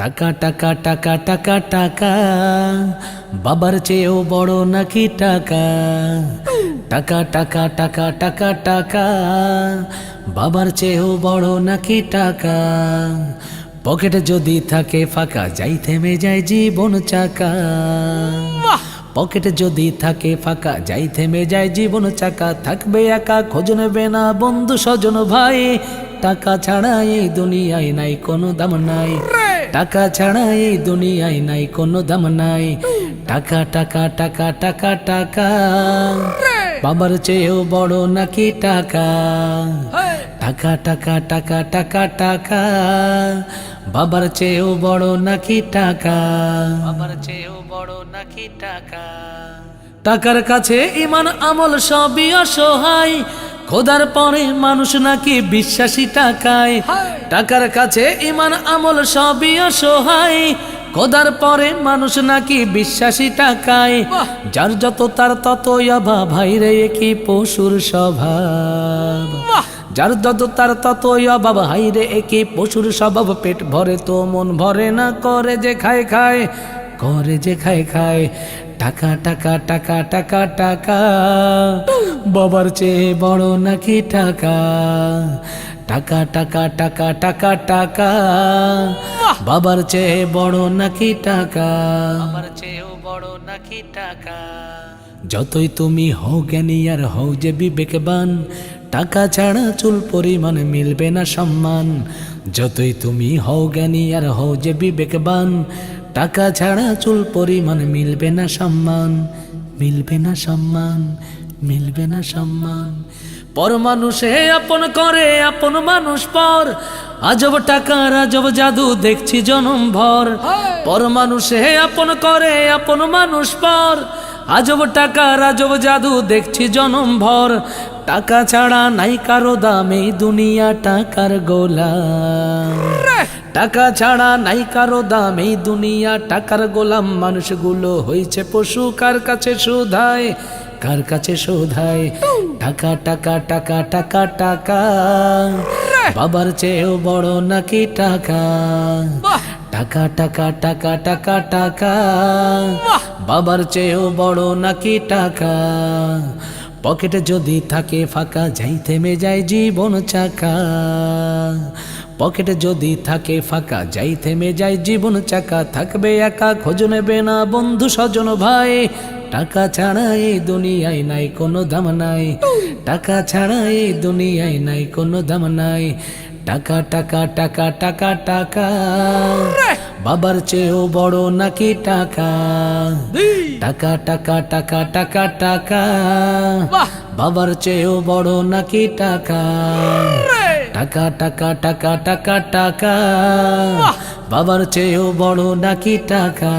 টাকা টাকা টাকা টাকা টাকা। বাবার চেয়েও বড় নাকি টাকা? টাকা টাকা টাকা টাকা টাকা। বাবার চেয়েও বড় নাকি টাকা? পকেট যদি থাকে ফাঁকা যাই থেমে যায় জীবন চাকা। পকেট যদি থাকে ফাঁকা যাই থেমে যায় জীবন চাকা। থাকবে একা খোঁজ নেবে না বন্ধু স্বজন ভাই। টাকা ছাড়া এই দুনিয়ায় নাই কোনো দাম নাই। টাকা ছাড়া এই দুনিয়ায় নাই কোনো দাম নাই। টাকা টাকা টাকা টাকা টাকা। বাবার চেয়েও বড় নাকি টাকা? টাকা টাকা টাকা টাকা টাকা। বাবার চেয়েও বড় নাকি টাকা? বাবার চেয়েও বড় নাকি টাকা? টাকার কাছে ইমান আমল সবই অসহায়। খোদার পরে মানুষ নাকি বিশ্বাসী টাকায়। টাকার কাছে ইমান আমল সবই অসহায়। খোদার পরে মানুষ নাকি বিশ্বাসী টাকায়। যার যত তার ততই অভাব ভাই রে কি পশুর স্বভাব। যার যত তার ততই অভাব হাই রে একই পশুর স্বভাব। পেট ভরে তো মন ভরে না করে যে খায় খায় করে যে খায় খায়। টাকা টাকা টাকা টাকা টাকা। বাবার চেয়ে বড় নাকি টাকা? টাকা টাকা টাকা টাকা টাকা। বাবার চেয়ে বড় নাকি টাকা? বাবার চেয়েও বড় নাকি টাকা? যতই তুমি হও জ্ঞানী আর হও যে বিবেকবান টাকা ছাড়া চুল পরিমাণ মিলবে না সম্মান। যতই তুমি হও জ্ঞানী আর হও যে বিবেকবান টাকা ছাড়া চুল পরিমাণ মিলবে না সম্মান মিলবে না সম্মান মিলবে না সম্মান। পর মানুষে আপন করে আপন মানুষ পর। আজব টাকার আজব জাদু দেখছি জনম ভর। পর মানুষে আপন করে আপন মানুষ পর। আজব টাকার আজব জাদু দেখছি জনম ভর। টাকা ছাড়া নাই কারও দাম এই দুনিয়া টাকার গোলাম। টাকা ছাড়া নাই কারও দাম এই দুনিয়া টাকার গোলাম। মানুষগুলো হয়েছে পশু কার কাছে শোধায় কার কাছে শোধায় টাকা টাকা টাকা টাকা টাকা। বাবার চেয়েও বড় নাকি টাকা? টাকা টাকা টাকা টাকা টাকা। বাবার চেয়েও বড় নাকি টাকা? পকেটে যদি থাকে ফাঁকা, যাই থেমে যায় জীবন চাকা। পকেটে যদি থাকে ফাঁকা, যাই থেমে যায় জীবন চাকা। থাকবে একা, খোঁজ নেবে না বন্ধু, স্বজন, ভাই। টাকা ছাড়া এই দুনিয়ায় নাই, কোনো দাম নাই। টাকা ছাড়া এই দুনিয়ায় নাই, কোনো দাম নাই। টাকা টাকা টাকা টাকা টাকা। বাবার চেয়েও বড় নাকি টাকা? টাকা টাকা টাকা টাকা টাকা। বাবার চেয়েও বড় নাকি টাকা? টাকা টাকা টাকা টাকা টাকা। বাবার চেয়েও বড় নাকি টাকা?